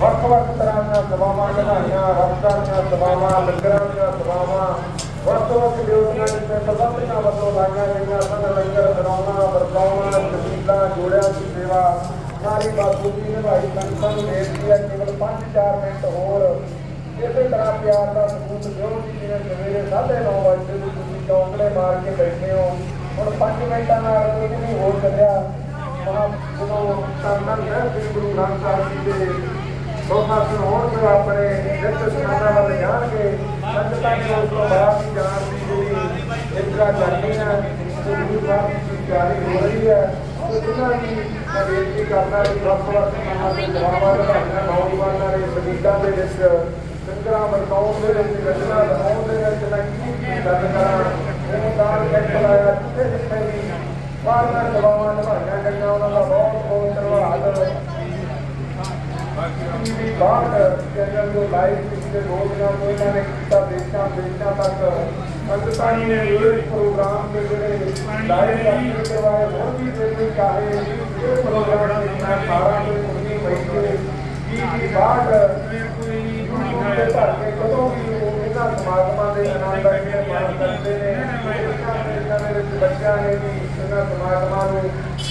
ਵੱਖ ਵੱਖ ਤਰ੍ਹਾਂ ਦੀਆਂ ਸਭਾਵਾਂ ਲਗਾਈਆਂ ਰਸਤਾਂ ਦੀਆਂ ਸਭਾਵਾਂ, ਲੰਗਰਾਂ ਦੀਆਂ ਸਭਾਵਾਂ ਵੱਖ ਵੱਖ ਡਿਊਟੀਆਂ ਜਿੱਥੇ ਪ੍ਰਬੰਧਕਾਂ ਵੱਲੋਂ ਲਾਈਆਂ ਗਈਆਂ ਸਨ, ਲੰਗਰ ਬਣਾਉਣਾ ਵਰਤਾਉਣਾ ਜਮੀਲਾਂ ਜੋੜਿਆਂ ਦੀ ਸੇਵਾ, ਸਾਰੀ ਨੇ ਭਾਈ ਸੰਗਤਾਂ ਨੂੰ ਬੇਨਤੀ ਹੈ, ਕੇਵਲ 5-4 ਮਿੰਟ ਹੋਰ। ਇਸੇ ਤਰ੍ਹਾਂ ਪਿਆਰ ਦਾ ਸਬੂਤ ਦਿਓ ਕਿ ਜਿਵੇਂ ਸਵੇਰੇ 9:30 ਵਜੇ ਦੇ ਤੁਸੀਂ ਚੌਂਕੜੇ ਮਾਰ ਕੇ ਬੈਠੇ ਹੋ। ਹੁਣ 5 ਮਿੰਟਾਂ ਨਾਲ ਕੁਝ ਨਹੀਂ ਹੋ ਸਕਿਆ। ਮਹਾ ਜਦੋਂ ਸੰਤਾਂ ਨੇ ਸ੍ਰੀ ਗੁਰੂ ਨਾਨਕ ਸਾਹਿਬ ਜੀ ਦੇ ਦੋਹਾਂ ਹੋਣ ਤੇ ਆਪਣੇ ਨਿੱਤ ਸਥਾਨਾਂ ਵੱਲ ਜਾਣਗੇ। ਸੰਗਤਾਂ ਨੂੰ ਉਸ ਤੋਂ ਬਾਅਦ ਹੀ ਜਾਣ ਦੀ ਜਿਹੜੀ ਇੰਤਰਾ ਕਰਨੀ ਹੈ ਤੇ ਗੁਰੂ ਸਾਹਿਬ ਦੀ ਤਿਆਰੀ ਹੋ ਰਹੀ ਹੈ, ਤੇ ਜਿਨ੍ਹਾਂ ਦੀ ਬੇਨਤੀ ਕਰਨਾ ਵੀ ਵੱਖ ਵੱਖ ਸਥਾਨਾਂ ਤੇ ਜਵਾਬਾਂ ਲਗਾਈਆਂ ਨੌਜਵਾਨਾਂ ਦੇ ਵਜੀਦਾਂ ਦੇ ਵਿੱਚ ਸੰਗਰਾਂ ਵਰਤਾਉਣ ਦੇ ਵਿੱਚ ਰਚਨਾ ਦਿਖਾਉਣ ਦੇ ਵਿੱਚ ਮੈਂ ਗੱਲ ਕਰਾਂ। ਇਹ ਦਾਨ ਕੈਂਪ ਲਾਇਆ ਜਿੱਥੇ ਜਿੱਥੇ ਵੀ ਬਾਹਰਲਾਂ ਸਭਾਵਾਂ ਨਿਭਾਈਆਂ ਗਈਆਂ ਉਹਨਾਂ ਦਾ ਬਹੁਤ ਬਹੁਤ ਧੰਨਵਾਦ ਟੀਵੀ ਬਾਹਰ ਚੈਨਲ ਤੋਂ ਲਾਈਵ ਪਿਛਲੇ ਦੋ ਦਿਨਾਂ ਤੋਂ ਇਹਨਾਂ ਨੇ ਕੀਤਾ ਦੇਸ਼ਾਂ ਦੇਸ਼ਾਂ ਤੱਕ ਸੰਗਤਾਂ ਨੇ ਇਹ ਪ੍ਰੋਗਰਾਮ ਦੇ ਜਿਹੜੇ ਲਾਈਵ ਕਰਕੇ ਕਰਵਾਏ ਹੋਰ ਵੀ ਜੇ ਕੋਈ ਚਾਹੇ ਇਹ ਪ੍ਰੋਗਰਾਮ ਦੇਖਣਾ 18 ਤੋਂ 19 ਮਈ ਦੇ ਕੀ ਕੀ ਬਾਹਰ YouTube ਤੇ ਭਰ ਕੇ ਕਦੋਂ ਵੀ ਉਹ ਇਹਨਾਂ ਸਮਾਗਮਾਂ ਦੇ ਆਨੰਦ ਲੈ ਕੇ ਮਾਣ ਕਰਦੇ ਨੇ ਦੇਸ਼ਾਂ ਦੇਸ਼ਾਂ ਦੇ ਵਿੱਚ ਬੱਚਿਆਂ ਨੇ ਵੀ ਇਹਨਾਂ ਸਮਾਗਮਾਂ ਨੂੰ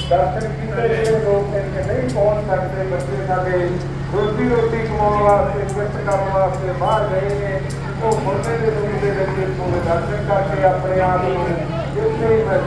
ਦਰਸ਼ਨ ਕੀਤੇ ਜਿਹੜੇ ਲੋਕ ਇੱਥੇ ਨਹੀਂ ਪਹੁੰਚ ਸਕਦੇ, ਬੱਚੇ ਸਾਡੇ ਰੋਜ਼ੀ ਰੋਟੀ ਕਮਾਉਣ ਵਾਸਤੇ ਕਿਰਤ ਕਰਨ ਵਾਸਤੇ ਬਾਹਰ ਗਏ ਨੇ। ਉਹ ਮੁੰਡੇ ਦੇ ਰੂਪ ਦੇ ਵਿੱਚ ਇੱਥੋਂ ਦਰਸ਼ਨ ਕਰਕੇ ਆਪਣੇ ਆਪ ਨੂੰ ਇੱਥੇ ਹੀ